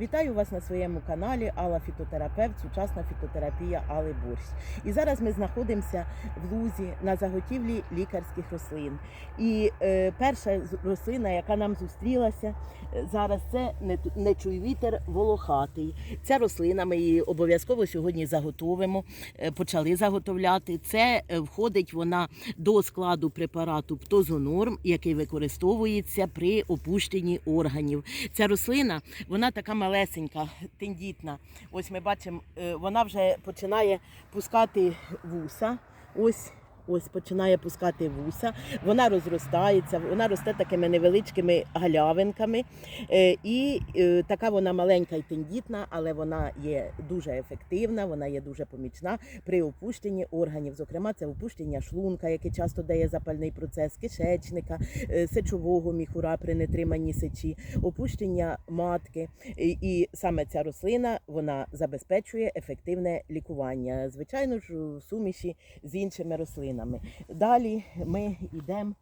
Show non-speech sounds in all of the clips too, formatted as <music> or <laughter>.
Вітаю вас на своєму каналі Алла Фітотерапевт, сучасна фітотерапія Алли Борщ. І зараз ми знаходимося в лузі на заготівлі лікарських рослин. І е, перша рослина, яка нам зустрілася е, зараз, це не, не чуй вітер волохатий. Ця рослина, ми її обов'язково сьогодні заготовимо, е, почали заготовляти. Це е, входить вона до складу препарату Птозонорм, який використовується при опущенні органів. Ця рослина, вона така малесенька, тендітна. Ось ми бачимо, е, вона вже починає пускати вуса. Ось. Ось починає пускати вуса, вона розростається, вона росте такими невеличкими галявинками. Е, і е, така вона маленька і тендітна, але вона є дуже ефективна, вона є дуже помічна при опущенні органів. Зокрема, це опущення шлунка, яке часто дає запальний процес, кишечника, е, сечового міхура при нетриманні сечі, опущення матки. І, саме ця рослина вона забезпечує ефективне лікування. Звичайно ж, в суміші з іншими рослинами. Далі ми йдемо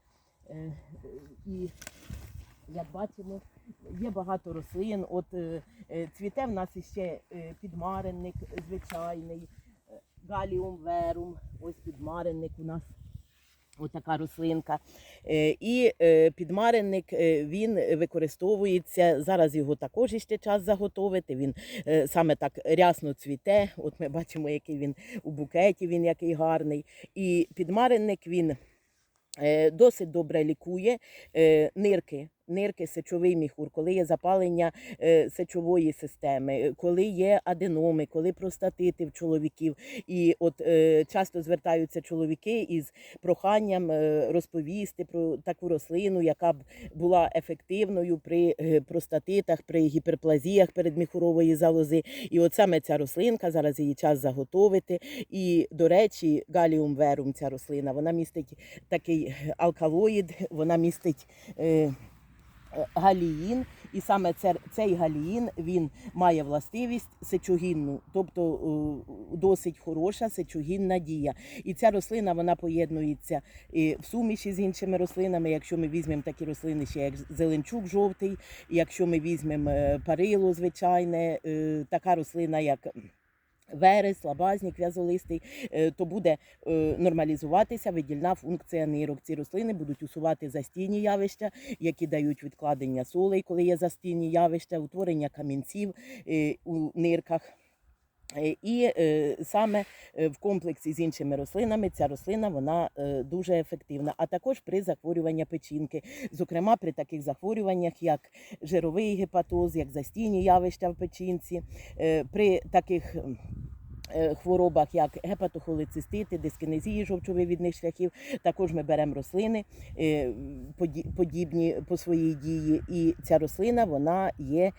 е, і, як бачимо, є багато рослин. От е, е, цвіте в нас іще е, підмаренник звичайний, галіум верум, ось підмаренник у нас. Отака рослинка. Е, І підмареник е, він використовується. Зараз його також іще час заготовити. Він е, саме так рясно цвіте. От ми бачимо, який він у букеті, він який гарний. І підмареник він е, досить добре лікує е, нирки. Нирки, сечовий міхур, коли є запалення е, сечової системи, е, коли є аденоми, коли простатити в чоловіків. І от е, часто звертаються чоловіки із проханням розповісти про таку рослину, яка б була ефективною при простатитах, при гіперплазіях передміхурової залози. І от саме ця рослинка, зараз її час заготовити. І, до речі, галіум верум, ця рослина, вона містить такий алкалоїд, вона містить. Галіїн, і саме цей галіїн він має властивість сечогінну, тобто е, досить хороша сечогінна дія. І ця рослина вона поєднується і в суміші з іншими рослинами. Якщо ми візьмемо такі рослини, ще як зеленчук жовтий, якщо ми візьмемо е, парило звичайне, е, така рослина, як Верес, лабазнік, в'язолистий, е, то буде е, нормалізуватися видільна функція нирок. Ці рослини будуть усувати застійні явища, які дають відкладення солей, коли є застійні явища, утворення камінців е, у нирках. Е, І е, саме е, в комплексі з іншими рослинами ця рослина вона дуже ефективна. А також при захворюванні печінки, зокрема при таких захворюваннях, як жировий гепатоз, як застійні явища в печінці, при таких. Е, Хворобах, як гепатохолецистити, дискінезії жовчовивідних шляхів, також ми беремо рослини е, подібні по своїй дії, і ця рослина вона є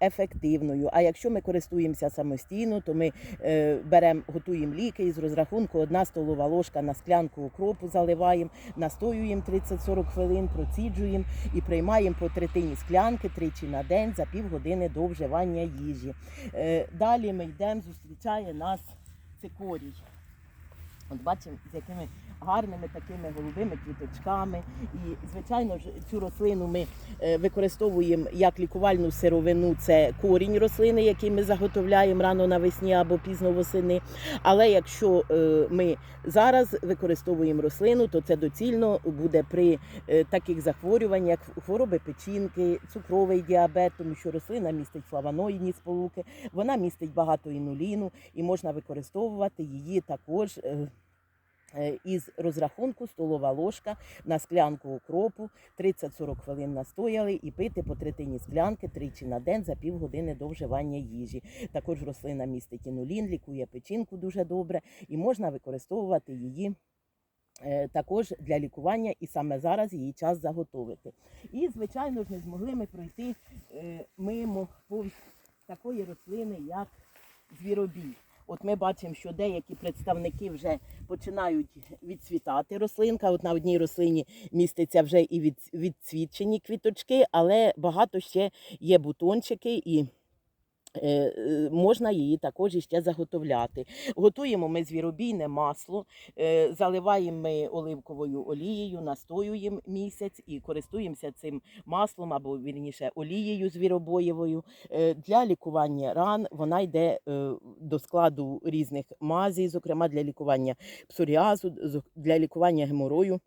ефективною. А якщо ми користуємося самостійно, то ми е, беремо, готуємо ліки із розрахунку одна столова ложка на склянку окропу заливаємо, настоюємо 30-40 хвилин, проціджуємо і приймаємо по третині склянки тричі на день за півгодини до вживання їжі. Далі ми йдемо, зустрічає нас цикорій. От бачимо, з якими гарними такими голубими квіточками. І, звичайно ж, цю рослину ми е, використовуємо як лікувальну сировину. Це корінь рослини, який ми заготовляємо рано навесні або пізно восени. Але якщо е, ми зараз використовуємо рослину, то це доцільно буде при е, таких захворюваннях, як хвороби печінки, цукровий діабет, тому що рослина містить флавоноїдні сполуки, вона містить багато інуліну і можна використовувати її також. Е, Із розрахунку столова ложка на склянку окропу 30-40 хвилин настояли і пити по третині склянки тричі на день за півгодини до вживання їжі. Також рослина містить інулін, лікує печінку дуже добре і можна використовувати її. е, Також для лікування, і саме зараз її час заготовити. І, звичайно ж, не змогли ми пройти е, мимо повз такої рослини, як звіробій. От ми бачимо, що деякі представники вже починають відцвітати рослинка. От на одній рослині міститься вже і від, відцвічені квіточки, але багато ще є бутончики і Можна її також іще заготовляти. Готуємо ми звіробійне масло, е, заливаємо ми оливковою олією, настоюємо місяць і користуємося цим маслом або вірніше олією звіробоєвою. Е, Для лікування ран вона йде е, до складу різних мазей, зокрема для лікування псоріазу, для лікування геморою.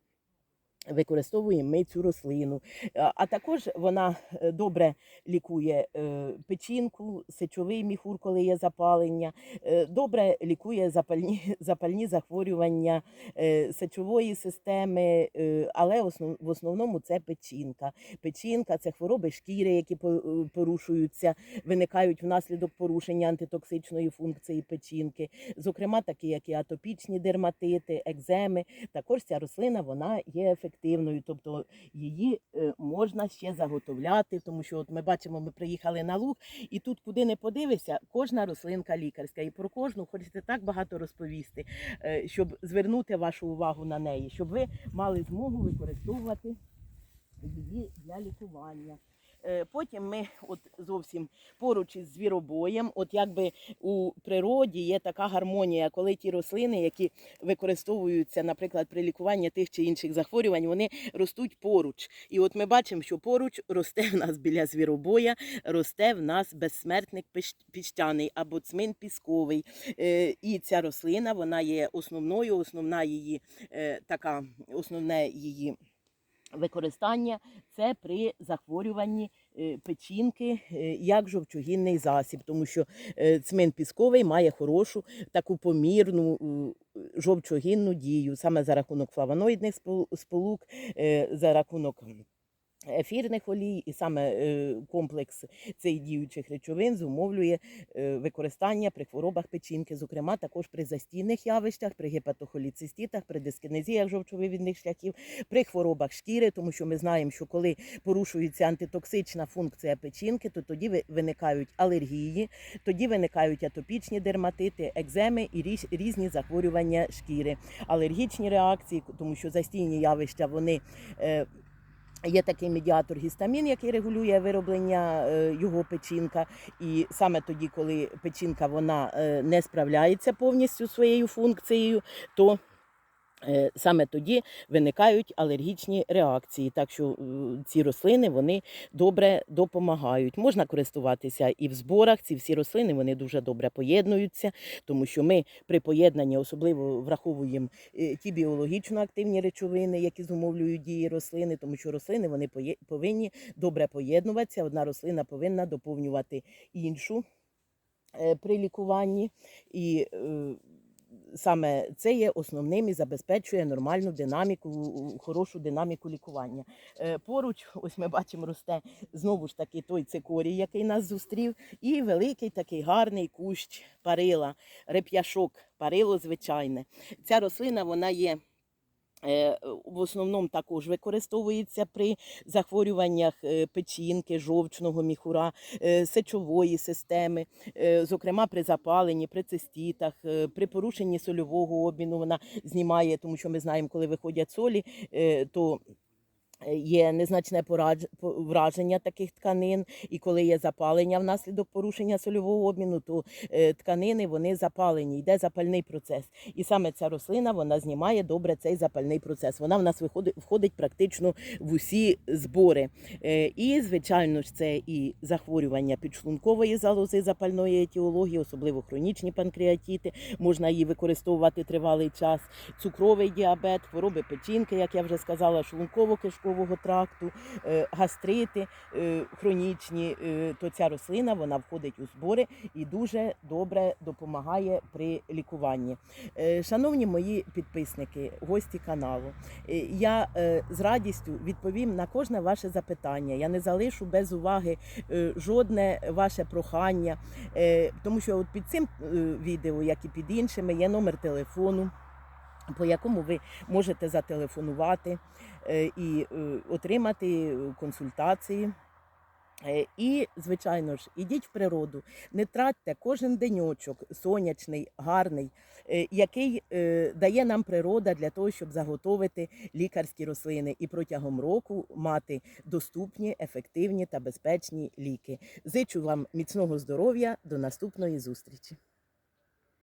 Використовуємо ми цю рослину, А- а також вона е, добре лікує е, печінку, сечовий міхур, коли є запалення, е, добре лікує запальні, <laughs> запальні захворювання е, сечової системи, е, але в основному це печінка. Печінка це хвороби шкіри, які е, порушуються, виникають внаслідок порушення антитоксичної функції печінки, зокрема такі, як і атопічні дерматити, екземи. Також ця рослина вона є ефективною, тобто її е, можна ще заготовляти, тому що от ми бачимо, ми приїхали на луг, і тут, куди не подивишся, кожна рослинка лікарська. І про кожну хочеться так багато розповісти, е, щоб звернути вашу увагу на неї, щоб ви мали змогу використовувати її для лікування. Е, Потім ми от зовсім поруч із звіробоєм, от якби у природі є така гармонія, коли ті рослини, які використовуються, наприклад, при лікуванні тих чи інших захворювань, вони ростуть поруч. І от ми бачимо, що поруч росте в нас біля звіробоя, росте в нас безсмертник піщаний або цмин пісковий. Е, І ця рослина вона є основною, основна її е, така, основне її. Використання це при захворюванні е, печінки е, як жовчогінний засіб, тому що е, цмин пісковий має хорошу таку помірну жовчогінну дію. Саме за рахунок флавоноїдних сполук, за рахунок ефірних олій, і саме е, комплекс цих діючих речовин зумовлює е, використання при хворобах печінки, зокрема також при застійних явищах, при гепатохоліцистітах, при дискінезіях жовчовивідних шляхів, при хворобах шкіри, тому що ми знаємо, що коли порушується антитоксична функція печінки, то тоді виникають алергії, тоді виникають атопічні дерматити, екземи і різні захворювання шкіри, алергічні реакції, тому що застійні явища вони. Є такий медіатор гістамін, який регулює вироблення е, його печінка. І саме тоді, коли печінка вона е, не справляється повністю своєю функцією, то саме тоді виникають алергічні реакції. Так що е, ці рослини вони добре допомагають. Можна користуватися і в зборах. Ці всі рослини вони дуже добре поєднуються, тому що ми при поєднанні особливо враховуємо е, ті біологічно активні речовини, які зумовлюють дії рослини, тому що рослини вони повинні добре поєднуватися. Одна рослина повинна доповнювати іншу е, при лікуванні. І е, саме це є основним і забезпечує нормальну динаміку, хорошу динаміку лікування. Е, Поруч, <laughs> ось ми бачимо, росте знову ж таки той цикорій, який нас зустрів, і великий такий гарний кущ парила, реп'яшок, парило звичайне. Ця рослина вона є. Е, В основному також використовується при захворюваннях е, печінки, жовчного міхура, е, сечової системи, зокрема при запаленні, при цистітах, при порушенні сольового обміну. Вона знімає, тому що ми знаємо, коли виходять солі, то Є незначне враження таких тканин, і коли є запалення внаслідок порушення сольового обміну, то е, тканини вони запалені, йде запальний процес. І саме ця рослина вона знімає добре цей запальний процес. Вона в нас виходить входить практично в усі збори. Е, І, звичайно ж, це і захворювання підшлункової залози запальної етіології, особливо хронічні панкреатіти. Можна її використовувати тривалий час. Цукровий діабет, хвороби печінки, як я вже сказала, шлунково-кишкового тракту, е, гастрити е, хронічні. е, То ця рослина вона входить у збори і дуже добре допомагає при лікуванні. Шановні мої підписники, гості каналу, я з радістю відповім на кожне ваше запитання. Я не залишу без уваги жодне ваше прохання, тому що от під цим відео, як і під іншими, є номер телефону. По якому ви можете зателефонувати е, і е, отримати консультації Е, І, звичайно ж, ідіть в природу, не тратьте кожен деньочок сонячний, гарний, який дає нам природа для того, щоб заготовити лікарські рослини і протягом року мати доступні, ефективні та безпечні ліки. Зичу вам міцного здоров'я. До наступної зустрічі.